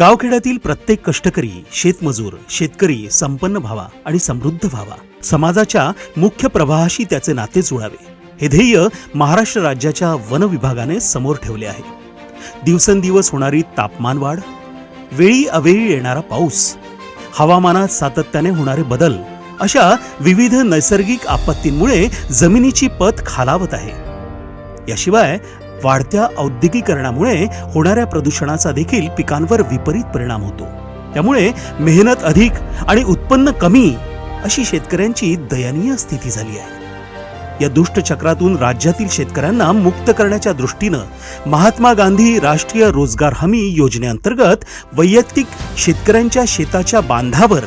गावखेड्यातील प्रत्येक कष्टकरी शेतमजूर शेतकरी संपन्न व्हावा आणि समृद्ध व्हावा. समाजाच्या मुख्य प्रवाहाशी त्याचे नाते जुळावे. हे ध्येय महाराष्ट्र राज्याच्या वन विभागाने समोर ठेवले आहे. दिवसेंदिवस होणारी तापमान वाढ वेळी अवेळी येणारा पाऊस हवामानात सातत्याने होणारे बदल अशा विविध नैसर्गिक आपत्तींमुळे जमिनीची पत खालावत आहे. याशिवाय वाढत्या औद्योगिकरणामुळे होणाऱ्या प्रदूषणाचा देखील पिकांवर विपरीत परिणाम होतो. त्यामुळे मेहनत अधिक आणि उत्पन्न कमी अशी शेतकऱ्यांची दयनीय स्थिती झाली आहे. या दुष्ट चक्रातून राज्यातील शेतकऱ्यांना मुक्त करण्याच्या दृष्टीनं महात्मा गांधी राष्ट्रीय रोजगार हमी योजनेअंतर्गत वैयक्तिक शेतकऱ्यांच्या शेताच्या बांधावर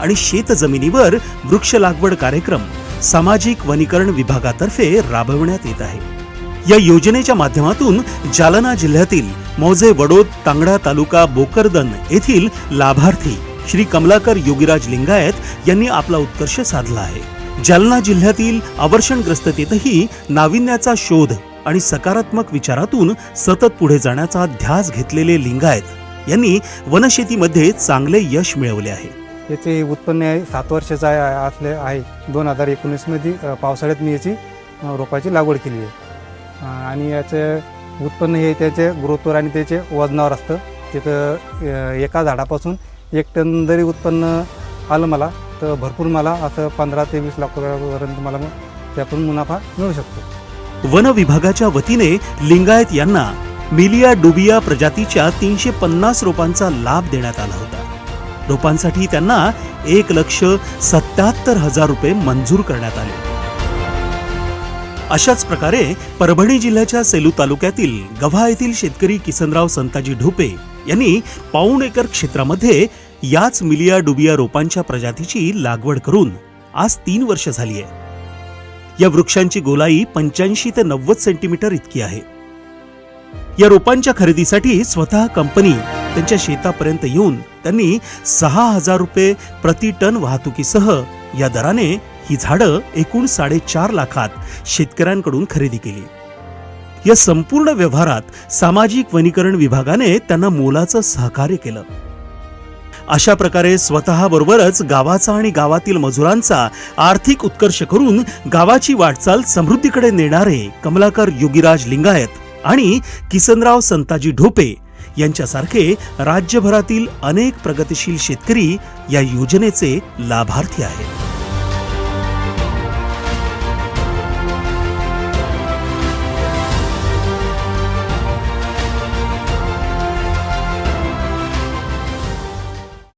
आणि शेत जमिनीवर वृक्ष लागवड कार्यक्रम सामाजिक वनीकरण विभागातर्फे राबविण्यात येत आहे. या योजनेच्या माध्यमातून जालना जिल्ह्यातील मौजे वडोद तांगडा तालुका बोकरदन येथील लाभार्थी श्री कमलाकर योगीराज लिंगायत यांनी आपला उत्कर्ष साधला आहे. जालना जिल्ह्यातील अवर्षणग्रस्ततेतही नाविन्याचा शोध आणि सकारात्मक विचारातून सतत पुढे जाण्याचा ध्यास घेतलेले लिंगायत यांनी वनशेतीमध्ये चांगले यश मिळवले आहे. याचे उत्पन्न आहे सात वर्षाचं आहे असले आहे. दोन हजार एकोणीसमध्ये पावसाळ्यात मी याची रोपाची लागवड केली आहे. आणि याचं उत्पन्न हे त्याचे ग्रोथवर आणि त्याचे वजनावर असतं. तिथं एका झाडापासून एक टन जरी उत्पन्न आलं मला तर भरपूर मला असं पंधरा ते वीस लाख रुपयापर्यंत मला मग त्यातून मुनाफा मिळू शकतो. वन विभागाच्या वतीने लिंगायत यांना मिलिया डुबिया प्रजातीच्या तीनशे पन्नास रोपांचा लाभ देण्यात आला होता. रोपांसाठी त्यांना एक लक्ष सत्याहत्तर हजार रुपये मंजूर करण्यात आले. अशाच प्रकारे परभणी जिल्ह्याच्या सेलू तालुक्यातील गव्हा येथील शेतकरी किसनराव संताजी ढोपे यांनी पाऊण एकर क्षेत्रामध्ये याच मिलिया डुबिया रोपांच्या प्रजातीची लागवड करून आज तीन वर्ष झाली आहे. या वृक्षांची गोलाई पंच्याऐंशी ते नव्वद सेंटीमीटर इतकी आहे. या रोपांच्या खरेदीसाठी स्वतः कंपनी त्यांच्या शेतापर्यंत येऊन त्यांनी सहा हजार रुपये प्रति टन वाहतुकीसह या दराने ही झाडं एकूण साडेचार लाखात शेतकऱ्यांकडून खरेदी केली. या संपूर्ण व्यवहारात सामाजिक वनीकरण विभागाने त्यांना मोलाचं सहकार्य केलं. अशा प्रकारे स्वतःबरोबरच गावाचा आणि गावातील मजुरांचा आर्थिक उत्कर्ष करून गावाची वाटचाल समृद्धीकडे नेणारे कमलाकर योगीराज लिंगायत आणि किसनराव संताजी ढोपे यांच्यासारखे राज्यभरातील अनेक प्रगतिशील शेतकरी या योजनेचे लाभार्थी आहेत.